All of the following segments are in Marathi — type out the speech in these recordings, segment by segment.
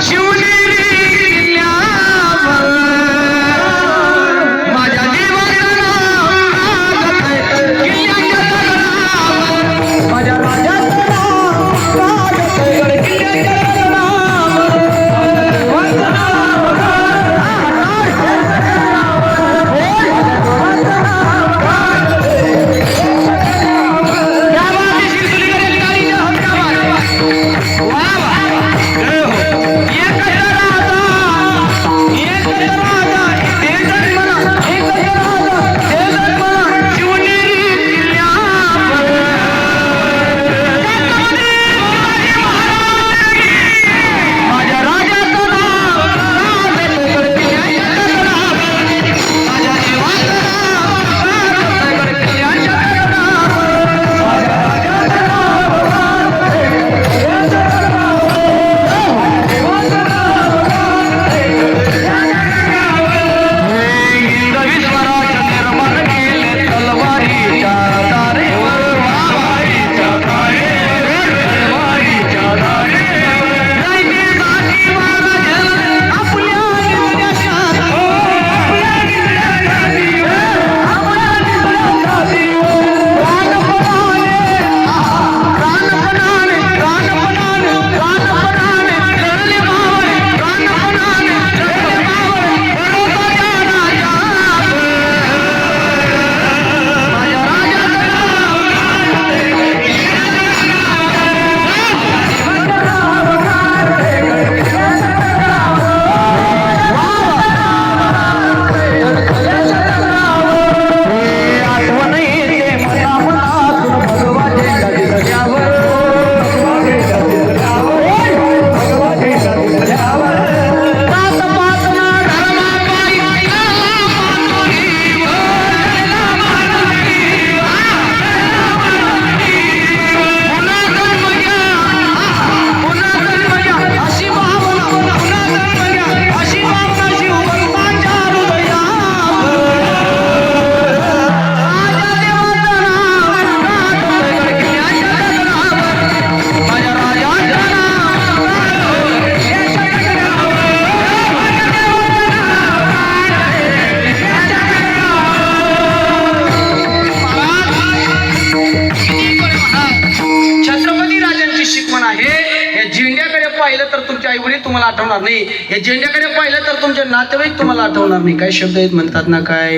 Junior. पाहिलं तर तुमचे आई वडील तुम्हाला आठवणार नाही. या झेंड्याकडे पाहिलं तर तुमचे नातेवाईक तुम्हाला आठवणार नाही. काय शब्द आहेत म्हणतात ना काय?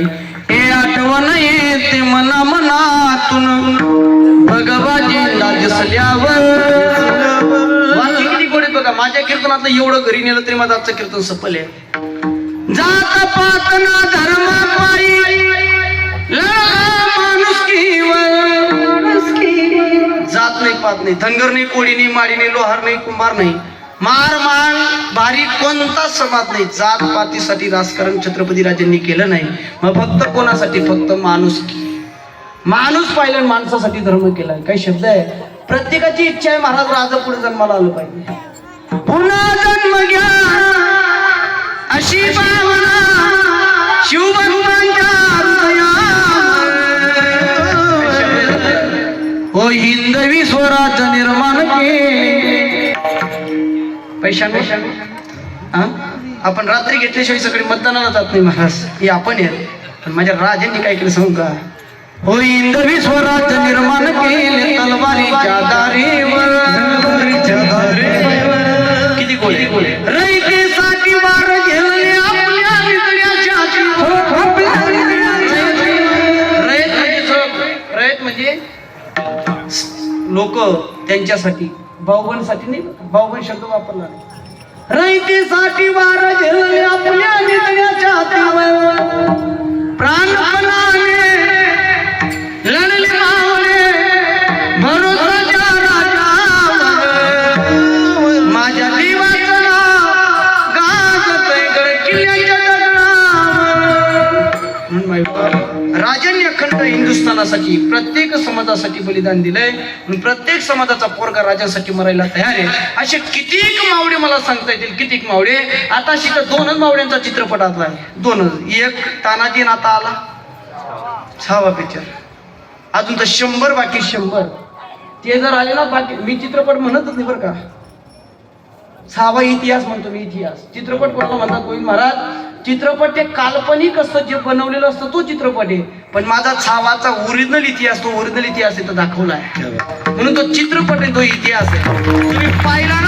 हे आठवण येते मना मनातून. भगवा झेंडा दिसल्यावर वाक्य किती गोड आहेत बघा माझ्या कीर्तनातलं एवढं घरी नेलं तरी माझं आजचं कीर्तन सफल आहे. जात पात ना धर्म जात नाही पात नाही. धनगर नाही कोळी नाही माडी नाही लोहार नाही कुंभार नाही. मार मान भारी कोणता समाज नाही. जात पातीसाठी राजकारण छत्रपती राजांनी केलं नाही. मग फक्त कोणासाठी? फक्त माणूस माणूस पाहिलं माणसासाठी धर्म केलाय काही शब्द आहे? प्रत्येकाची इच्छा आहे महाराज राजा पुढे जन्माला आलं पाहिजे. पुन्हा जन्म घ्या. अशी भावना हो हिंदवी स्वराज्य निर्माण केले. पैशा हा? आपण रात्री घेतल्याशिवाय सगळे मतदानाला जात नाही महाराज. हे आपण आहे. पण माझ्या राजांनी काय केलं सांगू का? हो हिंदवी स्वराज्य निर्माण केले तलवारीच्या दारीवर. किती गोळे म्हणजे लोक त्यांच्यासाठी. भाऊबंदसाठी नाही भाऊबंद शब्द वापरला नाही. वार आपल्या लढले भरोसाच्या राजावर. माझ्या देवाचं गड किल्ल्याच्या दगडावर. हिंदुस्थानासाठी प्रत्येक समाजासाठी बलिदान दिलंय. प्रत्येक समाजाचा पोरगा राजासाठी मरायला तयार आहे. असे कितीक मावडे मला सांगता येतील कितीक मावडे आता शिकत दोनच मावड्यांचा चित्रपट आला आहे. दोनच. एक तानाजी नाता आता आला. सहावा पिक्चर अजून तर शंभर बाकी शंभर. ते जर आले ना बाकी मी चित्रपट म्हणतच नाही बरं का. छावा इतिहास म्हणतो मी इतिहास. चित्रपट कोणाला म्हणतात? गोविंद महाराज. चित्रपट ते काल्पनिक असतं जे बनवलेलं असतं तो चित्रपट आहे. पण माझा छावाचा ओरिजिनल इतिहास तो ओरिजिनल इतिहास इथं दाखवला आहे म्हणून तो चित्रपट आहे तो इतिहास आहे. तुम्ही पाहिला ना?